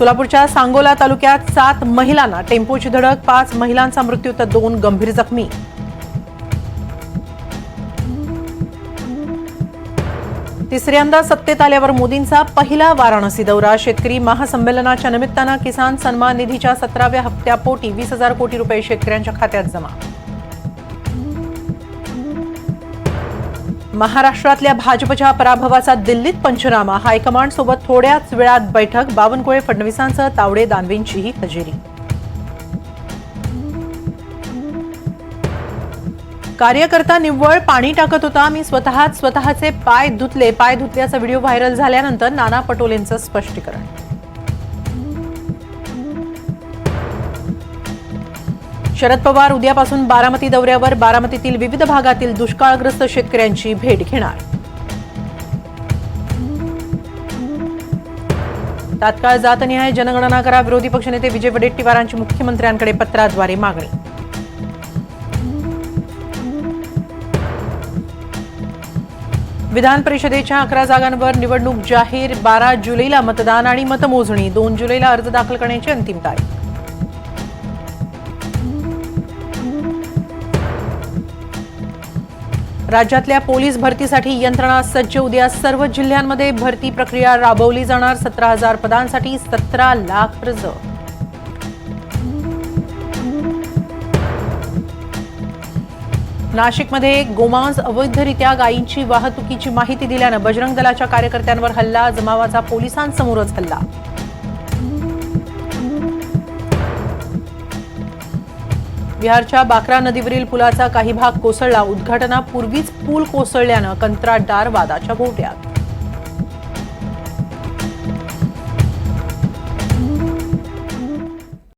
सोलापूरच्या सांगोला तालुक्यात सात महिलांना टेम्पोची धडक पाच महिलांचा मृत्यू तर दोन गंभीर जखमी. तिसऱ्यांदा सत्तेत आल्यावर मोदींचा पहिला वाराणसी दौरा. शेतकरी महासंमेलनाच्या निमित्तानं किसान सन्मान निधीच्या सतराव्या हप्त्यापोटी वीस हजार कोटी रुपये शेतकऱ्यांच्या खात्यात जमा. महाराष्ट्रातल्या भाजपच्या पराभवाचा दिल्लीत पंचनामा. हायकमांड सोबत थोड्याच वेळात बैठक. बावनकुळे फडणवीसांसह तावडे दानवेंचीही हजेरी. कार्यकर्ता निव्वळ पाणी टाकत होता. मी स्वतःच स्वतःचे पाय धुतले. पाय धुतल्याचा व्हिडिओ व्हायरल झाल्यानंतर नाना पटोलेंचं स्पष्टीकरण. शरद पवार उद्यापासून बारामती दौऱ्यावर बारामतीतील विविध भागातील दुष्काळग्रस्त शेतकऱ्यांची भेट घेणार. तात्काळ जातनिहाय जनगणना करा विरोधी पक्षनेते विजय वडेट्टीवारांची मुख्यमंत्र्यांकडे पत्राद्वारे मागणी. विधान परिषदेच्या अकरा जागांवर निवडणूक जाहीर बारा जुलैला मतदान आणि मतमोजणी दोन जुलैला अर्ज दाखल करण्याची अंतिम तारीख. राज्यातल्या पोलीस भरतीसाठी यंत्रणा सज्ज. उद्या सर्व जिल्ह्यांमध्ये भरती प्रक्रिया राबवली जाणार. सतरा हजार पदांसाठी सतरा लाख अर्ज नाशिकमध्ये गोमांस अवैधरित्या गायींची वाहतुकीची माहिती दिल्यानं बजरंग दलाच्या कार्यकर्त्यांवर हल्ला. जमावाचा पोलिसांसमोरच हल्ला. बिहारच्या बाकरा नदीवरील पुलाचा काही भाग कोसळला. उद्घाटनापूर्वीच पूल कोसळल्यानं कंत्राटदार वादाच्या भोवट्यात